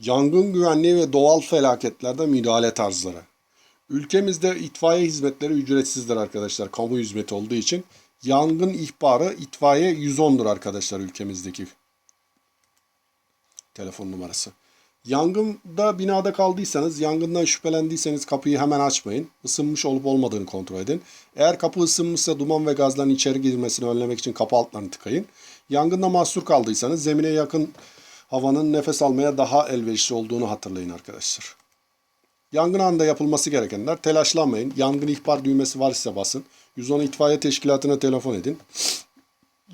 Yangın güvenliği ve doğal felaketlerde müdahale tarzları. Ülkemizde itfaiye hizmetleri ücretsizdir arkadaşlar. Kamu hizmeti olduğu için. Yangın ihbarı itfaiye 110'dur arkadaşlar ülkemizdeki telefon numarası. Yangında binada kaldıysanız, yangından şüphelendiyseniz kapıyı hemen açmayın. Isınmış olup olmadığını kontrol edin. Eğer kapı ısınmışsa duman ve gazların içeri girmesini önlemek için kapı altlarını tıkayın. Yangında mahsur kaldıysanız zemine yakın havanın nefes almaya daha elverişli olduğunu hatırlayın arkadaşlar. Yangın anında yapılması gerekenler telaşlanmayın. Yangın ihbar düğmesi var ise basın. 110 itfaiye teşkilatına telefon edin.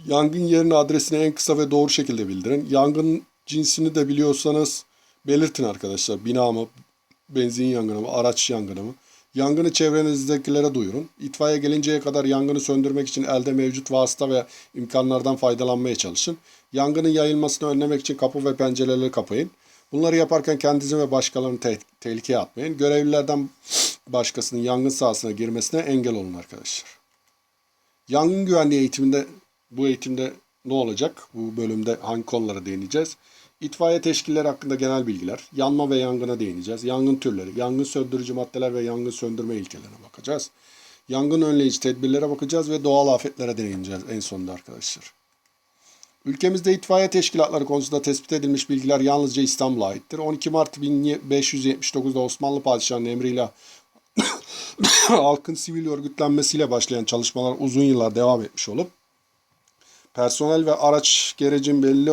Yangın yerini adresini en kısa ve doğru şekilde bildirin. Yangın cinsini de biliyorsanız belirtin arkadaşlar. Bina mı, benzin yangını mı, araç yangını mı? Yangını çevrenizdekilere duyurun. İtfaiye gelinceye kadar yangını söndürmek için elde mevcut vasıta ve imkanlardan faydalanmaya çalışın. Yangının yayılmasını önlemek için kapı ve pencereleri kapayın. Bunları yaparken kendinizi ve başkalarını te- tehlikeye atmayın. Görevlilerden başkasının yangın sahasına girmesine engel olun arkadaşlar. Yangın güvenliği eğitiminde bu eğitimde ne olacak? Bu bölümde hangi konulara değineceğiz? İtfaiye teşkilleri hakkında genel bilgiler, yanma ve yangına değineceğiz. Yangın türleri, yangın söndürücü maddeler ve yangın söndürme ilkelerine bakacağız. Yangın önleyici tedbirlere bakacağız ve doğal afetlere değineceğiz en sonunda arkadaşlar. Ülkemizde itfaiye teşkilatları konusunda tespit edilmiş bilgiler yalnızca İstanbul'a aittir. 12 Mart 1579'da Osmanlı Padişahı'nın emriyle halkın sivil örgütlenmesiyle başlayan çalışmalar uzun yıllar devam etmiş olup personel ve araç gerecin belli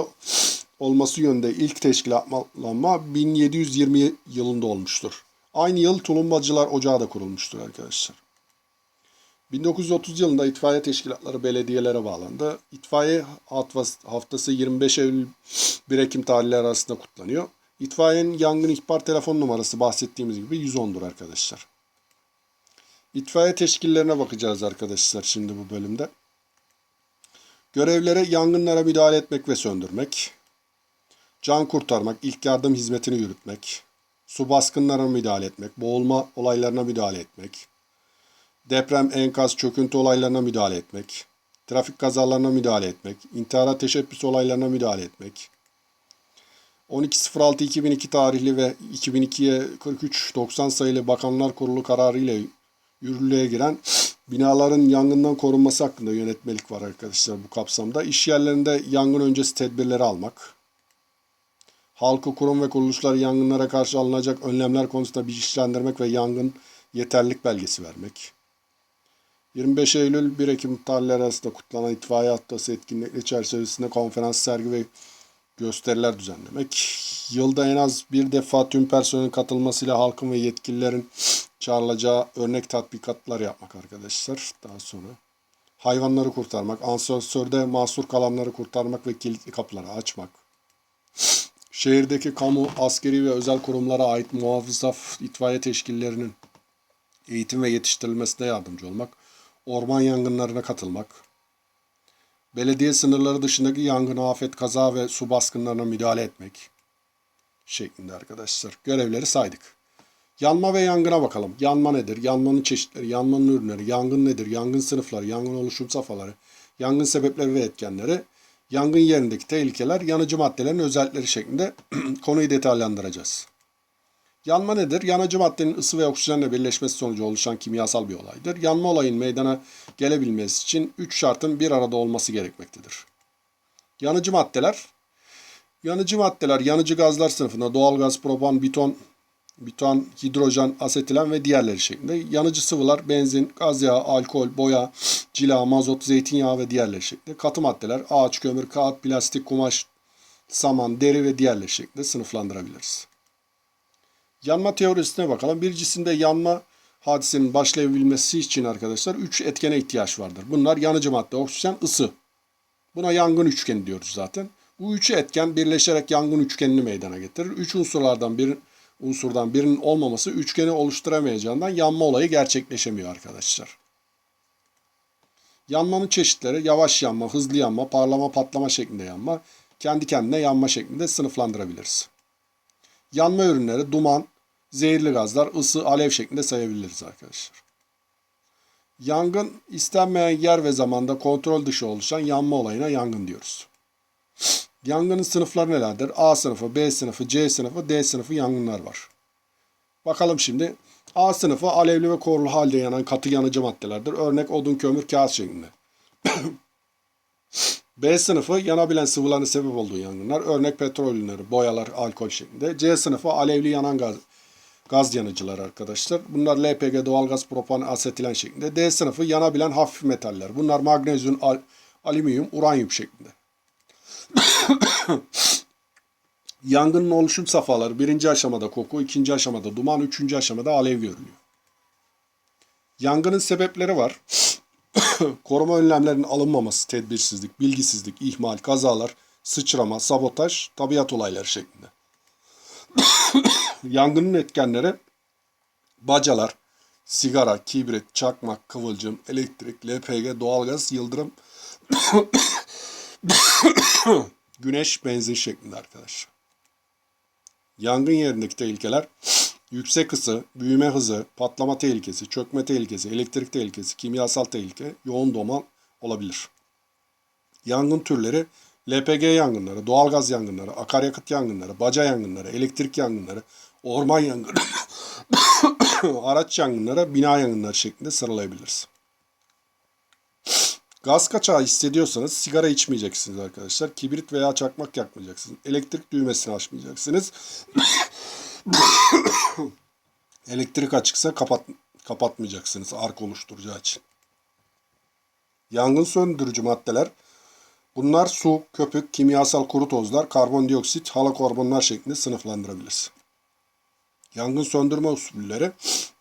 olması yönünde ilk teşkilatlanma 1720 yılında olmuştur. Aynı yıl Tulumbacılar Ocağı da kurulmuştur arkadaşlar. 1930 yılında itfaiye teşkilatları belediyelere bağlandı. İtfaiye haftası 25 Eylül 1 Ekim tarihleri arasında kutlanıyor. İtfaiyenin yangın ihbar telefon numarası bahsettiğimiz gibi 110'dur arkadaşlar. İtfaiye teşkillerine bakacağız arkadaşlar şimdi bu bölümde. Görevlere yangınlara müdahale etmek ve söndürmek, can kurtarmak, ilk yardım hizmetini yürütmek, su baskınlarına müdahale etmek, boğulma olaylarına müdahale etmek, deprem, enkaz, çöküntü olaylarına müdahale etmek, trafik kazalarına müdahale etmek, intihara teşebbüs olaylarına müdahale etmek, 12.06.2002 tarihli ve 2002'ye 43.90 sayılı Bakanlar Kurulu kararı ile yürürlüğe giren binaların yangından korunması hakkında yönetmelik var arkadaşlar bu kapsamda. İş yerlerinde yangın öncesi tedbirleri almak, halkı, kurum ve kuruluşları yangınlara karşı alınacak önlemler konusunda bilinçlendirmek ve yangın yeterlilik belgesi vermek. 25 Eylül 1 Ekim tarihleri arasında kutlanan itfaiye haftası etkinlikleri çerçevesinde konferans, sergi ve gösteriler düzenlemek. Yılda en az bir defa tüm personelin katılmasıyla halkın ve yetkililerin çağrılacağı örnek tatbikatlar yapmak arkadaşlar. Daha sonra hayvanları kurtarmak, asansörde mahsur kalanları kurtarmak ve kilitli kapıları açmak. Şehirdeki kamu, askeri ve özel kurumlara ait muhafızat itfaiye teşkillerinin eğitim ve yetiştirilmesine yardımcı olmak, orman yangınlarına katılmak, belediye sınırları dışındaki yangın, afet, kaza ve su baskınlarına müdahale etmek şeklinde arkadaşlar. Görevleri saydık. Yanma ve yangına bakalım. Yanma nedir? Yanmanın çeşitleri, yanmanın ürünleri, yangın nedir? Yangın sınıfları, yangın oluşum safhaları, yangın sebepleri ve etkenleri, yangın yerindeki tehlikeler, yanıcı maddelerin özellikleri şeklinde konuyu detaylandıracağız. Yanma nedir? Yanıcı maddenin ısı ve oksijenle birleşmesi sonucu oluşan kimyasal bir olaydır. Yanma olayın meydana gelebilmesi için 3 şartın bir arada olması gerekmektedir. Yanıcı maddeler Yanıcı maddeler yanıcı gazlar sınıfında doğal gaz, propan, biton, butan, hidrojen, asetilen ve diğerleri şeklinde. Yanıcı sıvılar benzin, gaz yağı, alkol, boya, cila, mazot, zeytinyağı ve diğerleri şeklinde. Katı maddeler ağaç, kömür, kağıt, plastik, kumaş, saman, deri ve diğerleri şeklinde sınıflandırabiliriz. Yanma teorisine bakalım. Bir cisimde yanma hadisenin başlayabilmesi için arkadaşlar 3 etkene ihtiyaç vardır. Bunlar yanıcı madde, oksijen, ısı. Buna yangın üçgeni diyoruz zaten. Bu üçü etken birleşerek yangın üçgenini meydana getirir. Üç unsurlardan bir unsurdan birinin olmaması üçgeni oluşturamayacağından yanma olayı gerçekleşemiyor arkadaşlar. Yanmanın çeşitleri yavaş yanma, hızlı yanma, parlama, patlama şeklinde yanma, kendi kendine yanma şeklinde sınıflandırabiliriz. Yanma ürünleri duman, zehirli gazlar, ısı, alev şeklinde sayabiliriz arkadaşlar. Yangın istenmeyen yer ve zamanda kontrol dışı oluşan yanma olayına yangın diyoruz. Yangının sınıfları nelerdir? A sınıfı, B sınıfı, C sınıfı, D sınıfı yangınlar var. Bakalım şimdi. A sınıfı alevli ve korulu halde yanan katı yanıcı maddelerdir. Örnek odun, kömür, kağıt şeklinde. B sınıfı yanabilen sıvıların sebep olduğu yangınlar. Örnek petrol ürünleri, boyalar, alkol şeklinde. C sınıfı alevli yanan gaz, gaz yanıcılar arkadaşlar. Bunlar LPG, doğalgaz, propan, asetilen şeklinde. D sınıfı yanabilen hafif metaller. Bunlar magnezyum, al, alüminyum, uranyum şeklinde. Yangının oluşum safhaları birinci aşamada koku, ikinci aşamada duman, üçüncü aşamada alev görülüyor. Yangının sebepleri var. Koruma önlemlerinin alınmaması, tedbirsizlik, bilgisizlik, ihmal, kazalar, sıçrama, sabotaj, tabiat olayları şeklinde. Yangının etkenleri bacalar, sigara, kibrit, çakmak, kıvılcım, elektrik, LPG, doğalgaz, yıldırım, güneş, benzin şeklinde arkadaşlar. Yangın yerindeki tehlikeler yüksek ısı, büyüme hızı, patlama tehlikesi, çökme tehlikesi, elektrik tehlikesi, kimyasal tehlike, yoğun duman olabilir. Yangın türleri LPG yangınları, doğalgaz yangınları, akaryakıt yangınları, baca yangınları, elektrik yangınları, orman yangınları, araç yangınları, bina yangınları şeklinde sıralayabiliriz. Gaz kaçağı hissediyorsanız sigara içmeyeceksiniz arkadaşlar. Kibrit veya çakmak yakmayacaksınız. Elektrik düğmesini açmayacaksınız. Elektrik açıksa kapat, kapatmayacaksınız ark oluşturacağı için. Yangın söndürücü maddeler bunlar su, köpük, kimyasal kuru tozlar, karbondioksit, halokarbonlar şeklinde sınıflandırabiliriz. Yangın söndürme usulleri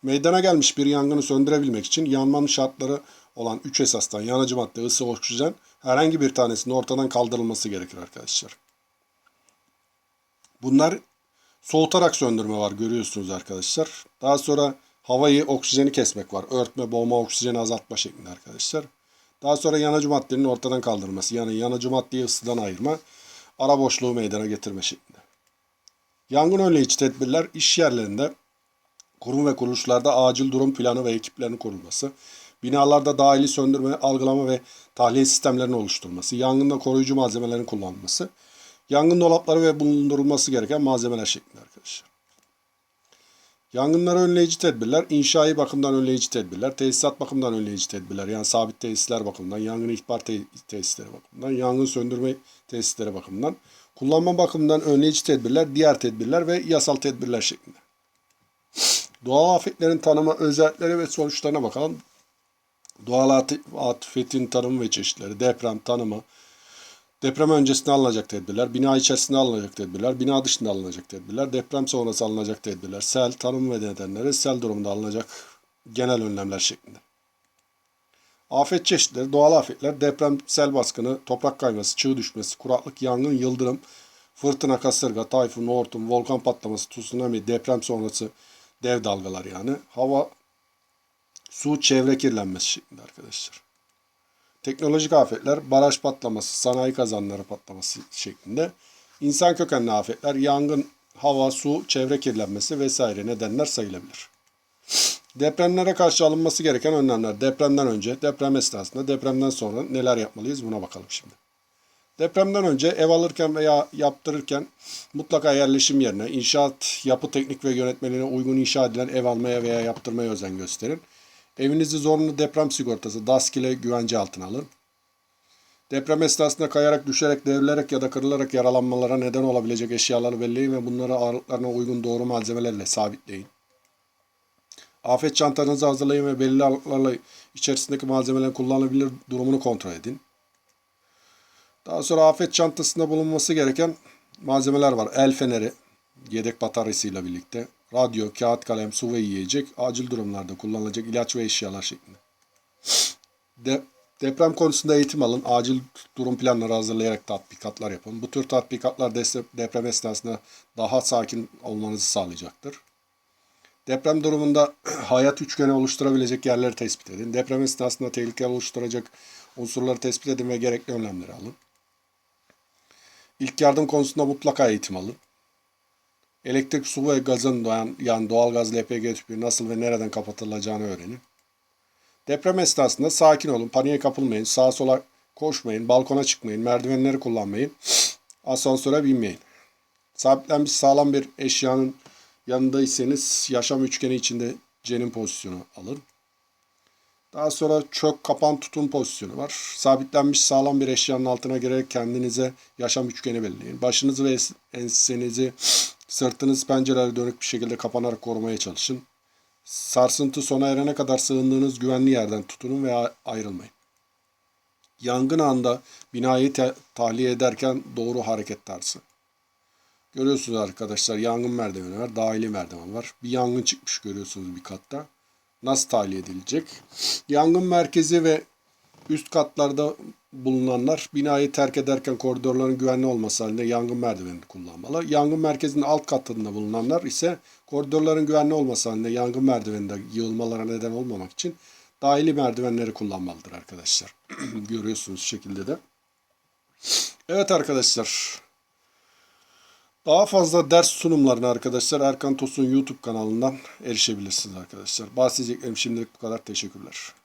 meydana gelmiş bir yangını söndürebilmek için yanmanın şartları olan 3 esastan yanıcı madde, ısı, oksijen herhangi bir tanesinin ortadan kaldırılması gerekir arkadaşlar. Bunlar soğutarak söndürme var görüyorsunuz arkadaşlar. Daha sonra havayı, oksijeni kesmek var. Örtme, boğma, oksijeni azaltma şeklinde arkadaşlar. Daha sonra yanıcı maddenin ortadan kaldırılması. Yani yanıcı maddeyi ısıdan ayırma, ara boşluğu meydana getirme şeklinde. Yangın önleyici tedbirler iş yerlerinde, kurum ve kuruluşlarda acil durum planı ve ekiplerinin kurulması, binalarda dahili söndürme, algılama ve tahliye sistemlerinin oluşturulması, yangında koruyucu malzemelerin kullanılması, yangın dolapları ve bulundurulması gereken malzemeler şeklinde arkadaşlar. Yangınlara önleyici tedbirler, inşai bakımdan önleyici tedbirler, tesisat bakımından önleyici tedbirler, yani sabit tesisler bakımından, yangın ihbar te tesisleri bakımından, yangın söndürme tesisleri bakımından, kullanma bakımından önleyici tedbirler, diğer tedbirler ve yasal tedbirler şeklinde. Doğal afetlerin tanımı, özellikleri ve sonuçlarına bakalım. Doğal afetin tanımı ve çeşitleri, deprem tanımı, deprem öncesinde alınacak tedbirler, bina içerisinde alınacak tedbirler, bina dışında alınacak tedbirler, deprem sonrası alınacak tedbirler, sel, tanımı ve nedenleri, sel durumunda alınacak genel önlemler şeklinde. Afet çeşitleri, doğal afetler, deprem, sel baskını, toprak kayması, çığ düşmesi, kuraklık, yangın, yıldırım, fırtına, kasırga, tayfun, hortum, volkan patlaması, tsunami, deprem sonrası dev dalgalar yani. Hava, su, çevre kirlenmesi şeklinde arkadaşlar. Teknolojik afetler, baraj patlaması, sanayi kazanları patlaması şeklinde. İnsan kökenli afetler, yangın, hava, su, çevre kirlenmesi vesaire nedenler sayılabilir. Depremlere karşı alınması gereken önlemler. Depremden önce, deprem esnasında, depremden sonra neler yapmalıyız buna bakalım şimdi. Depremden önce ev alırken veya yaptırırken mutlaka yerleşim yerine, inşaat, yapı teknik ve yönetmeliğine uygun inşa edilen ev almaya veya yaptırmaya özen gösterin. Evinizi zorunlu deprem sigortası DASK ile güvence altına alın. Deprem esnasında kayarak, düşerek, devrilerek ya da kırılarak yaralanmalara neden olabilecek eşyaları belleyin ve bunları ağırlıklarına uygun doğru malzemelerle sabitleyin. Afet çantanızı hazırlayın ve belirli aralıklarla içerisindeki malzemelerin kullanılabilir durumunu kontrol edin. Daha sonra afet çantasında bulunması gereken malzemeler var. El feneri, yedek bataryasıyla birlikte. Radyo, kağıt, kalem, su ve yiyecek. Acil durumlarda kullanılacak ilaç ve eşyalar şeklinde. De, deprem konusunda eğitim alın. Acil durum planları hazırlayarak tatbikatlar yapın. Bu tür tatbikatlar deprem esnasında daha sakin olmanızı sağlayacaktır. Deprem durumunda hayat üçgeni oluşturabilecek yerleri tespit edin. Deprem esnasında tehlike oluşturacak unsurları tespit edin ve gerekli önlemleri alın. İlk yardım konusunda mutlaka eğitim alın. Elektrik, su ve gazın doğan, yani doğalgaz LPG tüpü nasıl ve nereden kapatılacağını öğrenin. Deprem esnasında sakin olun, paniğe kapılmayın, sağa sola koşmayın, balkona çıkmayın, merdivenleri kullanmayın. Asansöre binmeyin. Sabitlenmiş sağlam bir eşyanın yanındaysanız yaşam üçgeni içinde cenin pozisyonu alın. Daha sonra çök kapan tutun pozisyonu var. Sabitlenmiş sağlam bir eşyanın altına girerek kendinize yaşam üçgeni belirleyin. Başınızı ve ensenizi sırtınız pencerelere dönük bir şekilde kapanarak korumaya çalışın. Sarsıntı sona erene kadar sığındığınız güvenli yerden tutunun ve a- ayrılmayın. Yangın anında binayı tahliye ederken doğru hareket tarzı. Görüyorsunuz arkadaşlar yangın merdiveni var, dahili merdiven var. Bir yangın çıkmış görüyorsunuz bir katta. Nasıl tahliye edilecek? Yangın merkezi ve üst katlarda bulunanlar binayı terk ederken koridorların güvenli olması halinde yangın merdivenini kullanmalı. Yangın merkezinin alt katında bulunanlar ise koridorların güvenli olması halinde yangın merdiveninde yığılmalara neden olmamak için dahili merdivenleri kullanmalıdır arkadaşlar. Görüyorsunuz şekilde de. Evet arkadaşlar. Daha fazla ders sunumlarına arkadaşlar Erkan Tosun YouTube kanalından erişebilirsiniz arkadaşlar. Bahsedeceklerim şimdilik bu kadar. Teşekkürler.